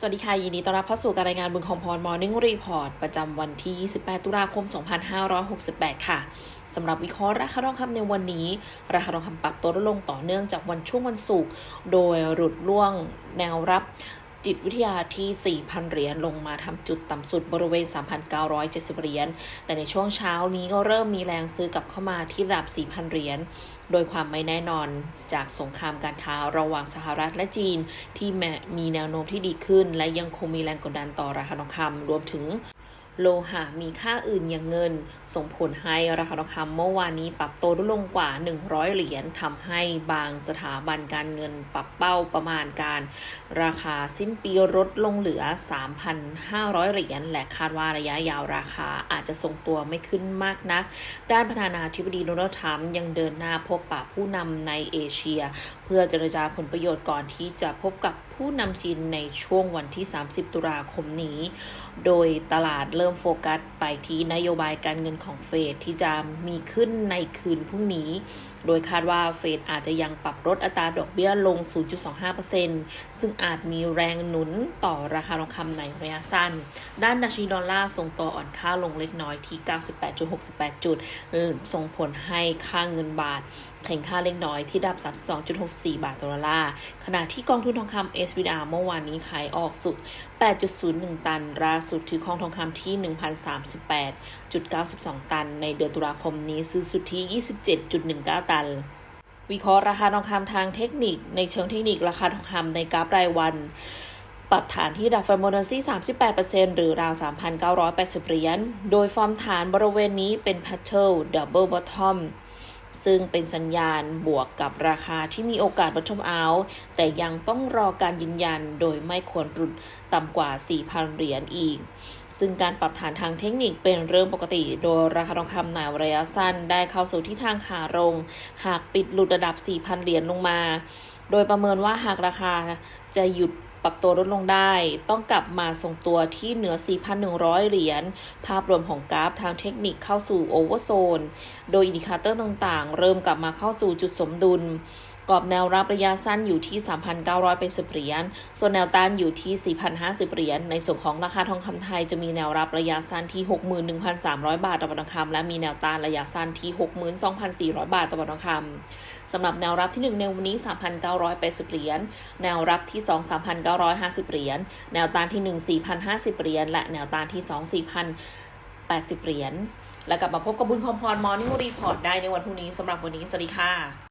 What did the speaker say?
สวัสดีค่ะ ยินดีต้อนรับเข้าสู่การรายงานบุญคอมพรมอร์นิ่งรีพอร์ตประจำวันที่ 28 ตุลาคม 2568 ค่ะสำหรับวิเคราะห์ราคาทองคำในวันนี้ ราคาทองคำปรับตัวลดลงต่อเนื่องจากวันช่วงวันศุกร์โดยหลุดล่วงแนวรับ จิตวิทยาที่ 4,000 เหรียญลงมาทำจุดต่ำสุดบริเวณ 3,970 เหรียญ แต่ในช่วงเช้านี้ก็เริ่มมีแรงซื้อกลับเข้ามาที่ระดับ 4,000 เหรียญ โดยความไม่แน่นอนจากสงครามการค้าระหว่างสหรัฐและจีนที่มีแนวโน้มที่ดีขึ้น และยังคงมีแรงกดดันต่อราคาทองคำรวมถึง โลหะมีค่าอื่นอย่างเงิน ส่งผลให้ราคาทองคำเมื่อวานนี้ปรับตัวลดลงกว่า 100 เหรียญทำให้บางสถาบันการเงินปรับเป้าประมาณการ ราคาสิ้นปีลดลงเหลือ 3,500 เหรียญและคาดว่าระยะยาวราคาอาจจะทรงตัวไม่ขึ้นมากนัก ด้านประธานาธิบดีโดนัลด์ทรัมป์ยังเดินหน้าพบปะผู้นำในเอเชีย เพื่อเจรจาผลประโยชน์ก่อนที่จะพบกับผู้นำจีนในช่วงวันที่ 30 ตุลาคมนี้ โดยตลาดเริ่มโฟกัสไปที่นโยบายการเงินของเฟดที่จะมีขึ้นในคืนพรุ่งนี้โดยคาดว่าเฟดอาจจะยังปรับลดอัตราดอกเบี้ยลง 0.25%ซึ่งอาจมีแรงหนุนต่อราคาทองคำในระยะสั้น ด้านดัชนีดอลลาร์ทรงตัวอ่อนค่าลงเล็กน้อยที่ 98.68 จุด ส่งผลให้ค่าเงินบาทแข่งค่าเล็กน้อยที่ดับ 32.64 บาทต่อดอลลาร์ ขณะที่กองทุนทองคำ SPDR เมื่อวานนี้ขายออกสุด 8.01 ตันล่าสุดถือครองทองคำที่ 1,038.92 ตัน ในเดือนตุลาคมนี้ซื้อสุดที่ 27.19ตัน วิเคราะห์ราคาทองคำทางเทคนิค ในเชิงเทคนิคราคาทองคำในกราฟรายวัน ปรับฐานที่ดัฟเฟอร์โมนซี่38%หรือราว 3,980 เหรียญ โดยฟอร์มฐานบริเวณนี้เป็น p a t t e r Double Bottom ซึ่งเป็นสัญญาณบวกกับราคาที่มีโอกาส bottom out แต่ยังต้องรอการยืนยันโดยไม่ควรหลุดต่ำกว่า 4,000 เหรียญอีก ซึ่งการปรับฐานทางเทคนิคเป็นเรื่องปกติ โดยราคาทองคำในระยะสั้นได้เข้าสู่ที่ทางขาลง หากปิดหลุดระดับ 4,000 เหรียญลงมา โดยประเมินว่าหากราคาจะหยุด ปรับตัวลดลงได้ ต้องกลับมาทรงตัวที่เหนือ 4,100 เหรียญ ภาพรวมของกราฟทางเทคนิคเข้าสู่โอเวอร์โซน โดยอินดิคเตอร์ต่างๆ เริ่มกลับมาเข้าสู่จุดสมดุล กรอบแนวรับระยะสั้นอยู่ที่ 3,900เป็น10เหรียญ ส่วนแนวต้านอยู่ที่ 4,050 เหรียญ ในส่วนของราคาทองคำไทยจะมีแนวรับระยะสั้นที่ 61,300 บาทต่อบาททองคำและมีแนวต้านระยะสั้นที่ 62,400 บาทต่อบาททองคำสำหรับแนวรับที่ 1 ในวันนี้ 3,980 เหรียญ แนวรับที่ 2 3,950 เหรียญ แนวต้านที่ 1 4,050 เหรียญ และแนวต้านที่ 2 4,080 เหรียญ แล้วกลับมาพบกับบุญคอมพรมอร์นิ่งรีพอร์ตได้ในวันพรุ่งนี้สำหรับวันนี้ สวัสดีค่ะ